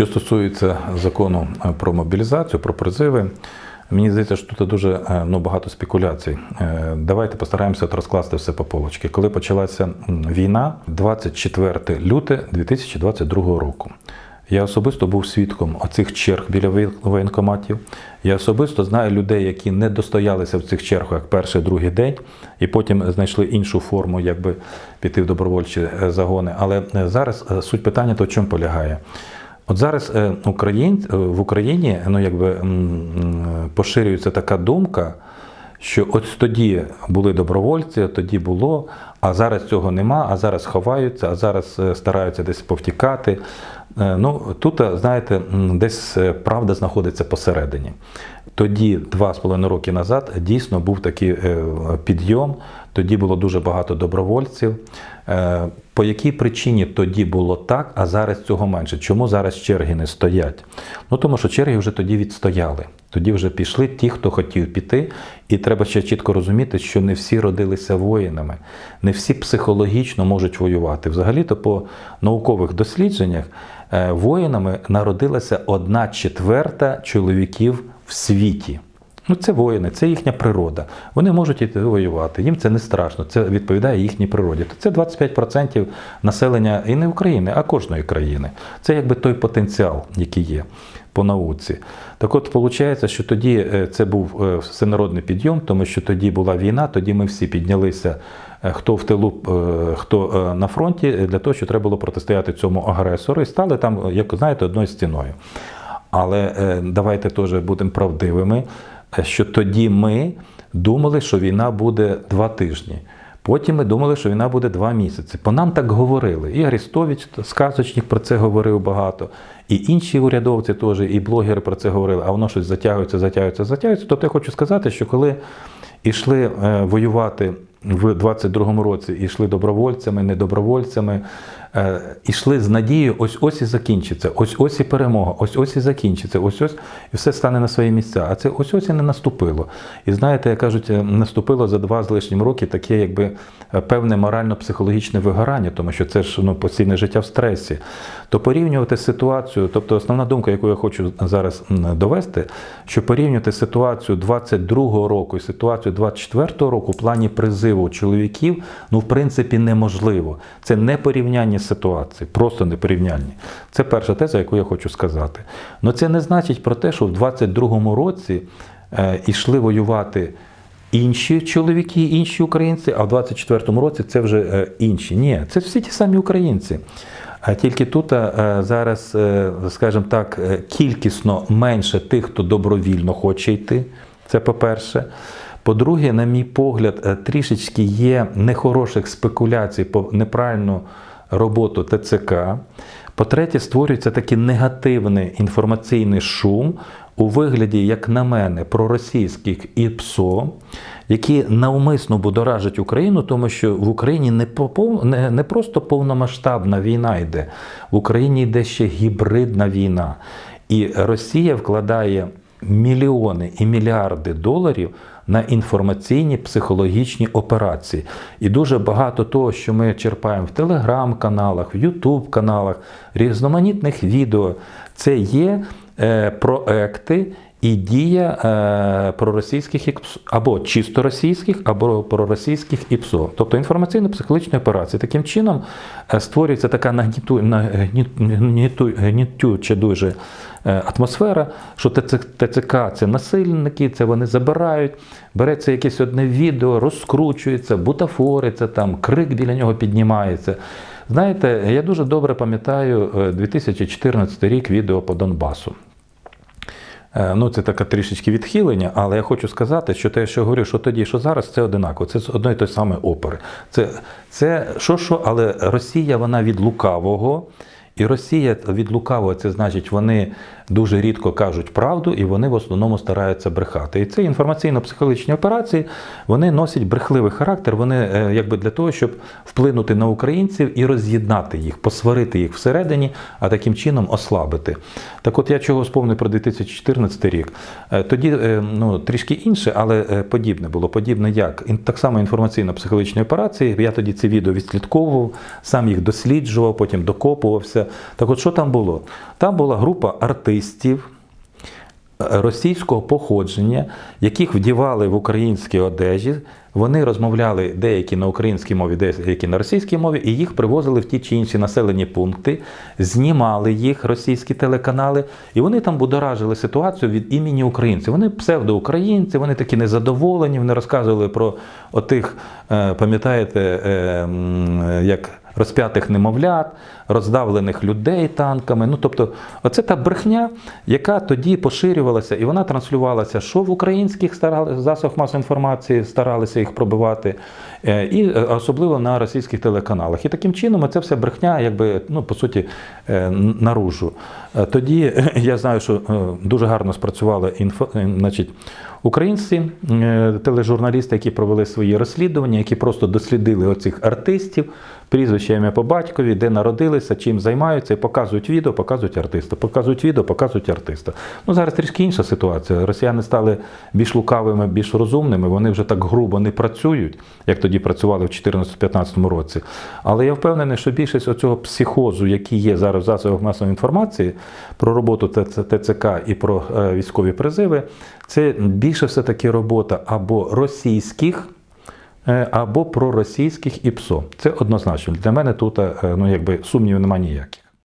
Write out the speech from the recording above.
Що стосується закону е, про мобілізацію, про призиви, мені здається, що тут дуже е, ну, багато спекуляцій. Е, Давайте постараємося от розкласти все по полочки. Коли почалася війна, 24 люте 2022 року. Я особисто був свідком оцих черг біля воєнкоматів. Я особисто знаю людей, які не достоялися в цих чергах перший, другий день, і потім знайшли іншу форму, якби піти в добровольчі загони. Але зараз суть питання то в чому полягає. От зараз е, е, в Україні ну, якби, поширюється така думка, що от тоді були добровольці, тоді було, а зараз цього нема, а зараз ховаються, а зараз е, стараються десь повтікати. Ну, тут, знаєте, десь правда знаходиться посередині. Тоді, два з половиною роки назад, дійсно був такий підйом, тоді було дуже багато добровольців. Е, По якій причині тоді було так, а зараз цього менше? Чому зараз черги не стоять? Ну тому що черги вже тоді відстояли. Тоді вже пішли ті, хто хотів піти, і треба ще чітко розуміти, що не всі родилися воїнами, не всі психологічно можуть воювати. Взагалі-то по наукових дослідженнях е, воїнами народилася одна четверта чоловіків в світі. Ну, це воїни, це їхня природа. Вони можуть іти воювати. Їм це не страшно, це відповідає їхній природі. То це 25% населення і не України, а кожної країни. Це якби той потенціал, який є по науці. Так от, виходить, що тоді е, це був е, всенародний підйом, тому що тоді була війна, тоді ми всі піднялися. е, Хто в тилу, хто на фронті, для того, що треба було протистояти цьому агресору, і стали там, як знаєте, одною стіною. Але давайте теж будемо правдивими, що тоді ми думали, що війна буде два тижні. Потім ми думали, що війна буде два місяці. По нам так говорили. І Арестович, сказочник про це говорив багато, і інші урядовці теж, і блогери про це говорили, а воно щось затягується, затягується, затягується. Тобто я хочу сказати, що коли йшли е, воювати в 22-му році, і йшли добровольцями, недобровольцями, е, йшли з надією, ось ось і закінчиться, ось ось і перемога, ось ось і закінчиться, ось ось і все стане на свої місця. А це ось ось і не наступило. І знаєте, як кажуть, е, наступило за два з лишнім роки таке, якби е, певне морально-психологічне вигорання, тому що це ж ну, постійне життя в стресі. То порівнювати ситуацію, тобто основна думка, яку я хочу зараз довести, що порівнювати ситуацію 22-го року і ситуацію 24-го року в плані призиву чоловіків, ну в принципі неможливо. Це не порівняння ситуацій, просто не порівняння. Це перша теза, яку я хочу сказати. Но це не значить про те, що в 22-му році е, йшли воювати. Інші чоловіки, інші українці, а в 24-му році це вже е, інші. Ні, це всі ті самі українці. А тільки тут е, зараз, е, скажімо так, е, кількісно менше тих, хто добровільно хоче йти. Це по-перше. По-друге, на мій погляд, е, трішечки є нехороших спекуляцій по неправильну роботу ТЦК. По-третє, створюється такий негативний інформаційний шум у вигляді, як на мене, проросійських і ПСО, які навмисно будоражать Україну, тому що в Україні не, не, не просто повномасштабна війна йде, в Україні йде ще гібридна війна. І Росія вкладає мільйони і мільярди доларів на інформаційні психологічні операції. І дуже багато того, що ми черпаємо в телеграм-каналах, в Ютуб-каналах, різноманітних відео, це є е, проекти і дія е, проросійських ІПСО, або чисто російських, або проросійських ІПСО, тобто інформаційно-психологічні операції. Таким чином е, створюється така нагніту, нагніту, гніту- гнітюча дуже е, атмосфера, що ТЦ ТЦК це насильники, це вони забирають, береться якесь одне відео, розкручується, бутафориться, там, крик біля нього піднімається. Знаєте, я дуже добре пам'ятаю е, 2014 рік відео по Донбасу. Е, Ну, це таке трішечки відхилення, але я хочу сказати, що те, що я говорю, що тоді, що зараз, це одинаково. Це з одної той самої опери. Це, це що, що, але Росія вона від лукавого. І Росія від лукавого, це значить, вони дуже рідко кажуть правду, і вони в основному стараються брехати. І ці інформаційно-психологічні операції вони носять брехливий характер. Вони е, якби для того, щоб вплинути на українців і роз'єднати їх, посварити їх всередині, а таким чином ослабити. Так, от я чого сповнив про 2014 рік. Е, Тоді е, ну трішки інше, але подібне було. Подібне як так само інформаційно-психологічні операції. Я тоді ці відео відслідковував, сам їх досліджував, потім докопувався. Так, от що там було? Там була група артистів російського походження, яких вдівали в українські одежі. Вони розмовляли деякі на українській мові, деякі на російській мові, і їх привозили в ті чи інші населені пункти, знімали їх російські телеканали, і вони там будоражили ситуацію від імені українців. Вони псевдоукраїнці, вони такі незадоволені. Вони розказували про отих, е, пам'ятаєте, е, як розп'ятих немовлят, роздавлених людей танками. Ну тобто, оце та брехня, яка тоді поширювалася, і вона транслювалася, що в українських засобах масової інформації старалися їх пробивати, е, і е, особливо на російських телеканалах. І таким чином ця вся брехня, якби ну по суті, е, наружу. Тоді я знаю, що дуже гарно спрацювали інфо, значить, українці, е, тележурналісти, які провели свої розслідування, які просто дослідили оцих артистів, прізвище ім'я по батькові, де народилися, чим займаються, і показують відео, показують артиста, показують відео, показують артиста. Ну зараз трішки інша ситуація. Росіяни стали більш лукавими, більш розумними. Вони вже так грубо не працюють, як тоді працювали в 2014-2015 році. Але я впевнений, що більшість оцього психозу, який є зараз в засобах масової інформації, про роботу ТЦК і про е, військові призиви, це більше все-таки робота або російських. е, Або проросійських і ПСО. Це однозначно. Для мене тут е, ну, якби, сумнівів немає ніяких.